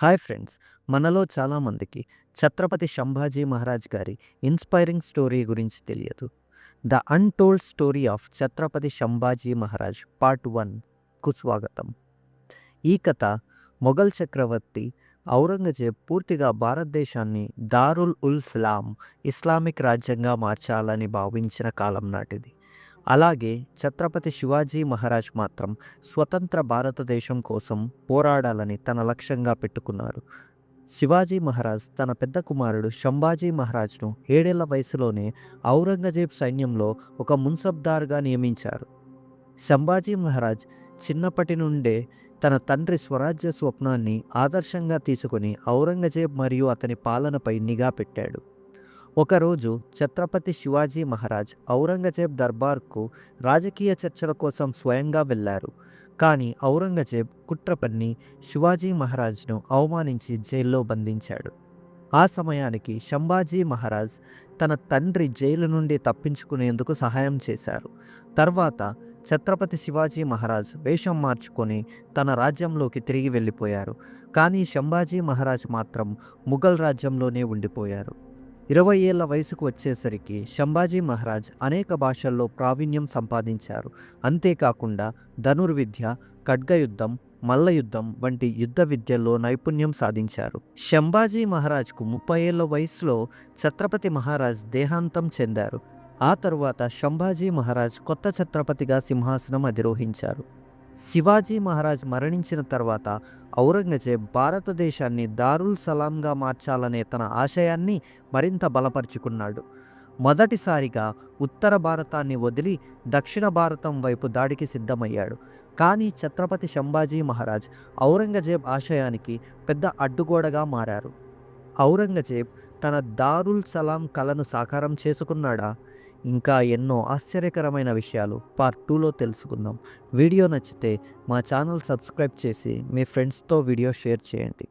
Hi friends. మనలో చాలామందికి ఛత్రపతి సంభాజీ మహారాజ్ గారి ఇన్స్పైరింగ్ స్టోరీ గురించి తెలియదు. The untold story of Chhatrapati Sambhaji Maharaj part వన్కు స్వాగతం. ఈ కథ మొఘల్ చక్రవర్తి ఔరంగజేబ్ పూర్తిగా భారతదేశాన్ని దారుల్ ఉల్ ఫిలాం ఇస్లామిక్ రాజ్యంగా మార్చాలని భావించిన కాలం నాటిది. అలాగే ఛత్రపతి శివాజీ మహారాజ్ మాత్రం స్వతంత్ర భారతదేశం కోసం పోరాడాలని తన లక్ష్యంగా పెట్టుకున్నారు. శివాజీ మహారాజ్ తన పెద్ద కుమారుడు శంభాజీ మహారాజ్ను ఏడేళ్ళ వయసులోనే ఔరంగజేబ్ సైన్యంలో ఒక మున్సబ్దార్గా నియమించారు. శంభాజీ మహారాజ్ చిన్నప్పటి నుండే తన తండ్రి స్వరాజ్య స్వప్నాన్ని ఆదర్శంగా తీసుకుని ఔరంగజేబ్ మరియు అతని పాలనపై నిఘా పెట్టాడు. ఒకరోజు ఛత్రపతి శివాజీ మహారాజ్ ఔరంగజేబ్ దర్బార్కు రాజకీయ చర్చల కోసం స్వయంగా వెళ్ళారు. కానీ ఔరంగజేబ్ కుట్ర పన్ని శివాజీ మహారాజ్ను అవమానించి జైల్లో బంధించాడు. ఆ సమయానికి శంభాజీ మహారాజ్ తన తండ్రి జైలు నుండి తప్పించుకునేందుకు సహాయం చేశారు. తర్వాత ఛత్రపతి శివాజీ మహారాజ్ వేషం మార్చుకొని తన రాజ్యంలోకి తిరిగి వెళ్ళిపోయారు. కానీ శంభాజీ మహారాజ్ మాత్రం ముఘల్ రాజ్యంలోనే ఉండిపోయారు. ఇరవై ఏళ్ళ వయసుకు వచ్చేసరికి శంభాజీ మహారాజ్ అనేక భాషల్లో ప్రావీణ్యం సంపాదించారు. అంతేకాకుండా ధనుర్విద్య ఖడ్గయుద్ధం మల్లయుద్ధం వంటి యుద్ధ విద్యల్లో నైపుణ్యం సాధించారు. శంభాజీ మహారాజ్కు ముప్పై ఏళ్ళ వయసులో ఛత్రపతి మహారాజ్ దేహాంతం చెందారు. ఆ తరువాత శంభాజీ మహారాజ్ కొత్త ఛత్రపతిగా సింహాసనం అధిరోహించారు. శివాజీ మహారాజ్ మరణించిన తర్వాత ఔరంగజేబ్ భారతదేశాన్ని దారుల్ సలాంగా మార్చాలనే తన ఆశయాన్ని మరింత బలపరుచుకున్నాడు. మొదటిసారిగా ఉత్తర భారతాన్ని వదిలి దక్షిణ భారతం వైపు దాడికి సిద్ధమయ్యాడు. కానీ ఛత్రపతి శంభాజీ మహారాజ్ ఔరంగజేబ్ ఆశయానికి పెద్ద అడ్డుగోడగా మారారు. ఔరంగజేబ్ తన దారుల్ సలాం కలను సాకారం చేసుకున్నాడా? ఇంకా ఎన్నో ఆశ్చర్యకరమైన విషయాలు పార్ట్ టూలో తెలుసుకుందాం. వీడియో నచ్చితే మా ఛానల్ సబ్స్క్రైబ్ చేసి మీ ఫ్రెండ్స్తో వీడియో షేర్ చేయండి.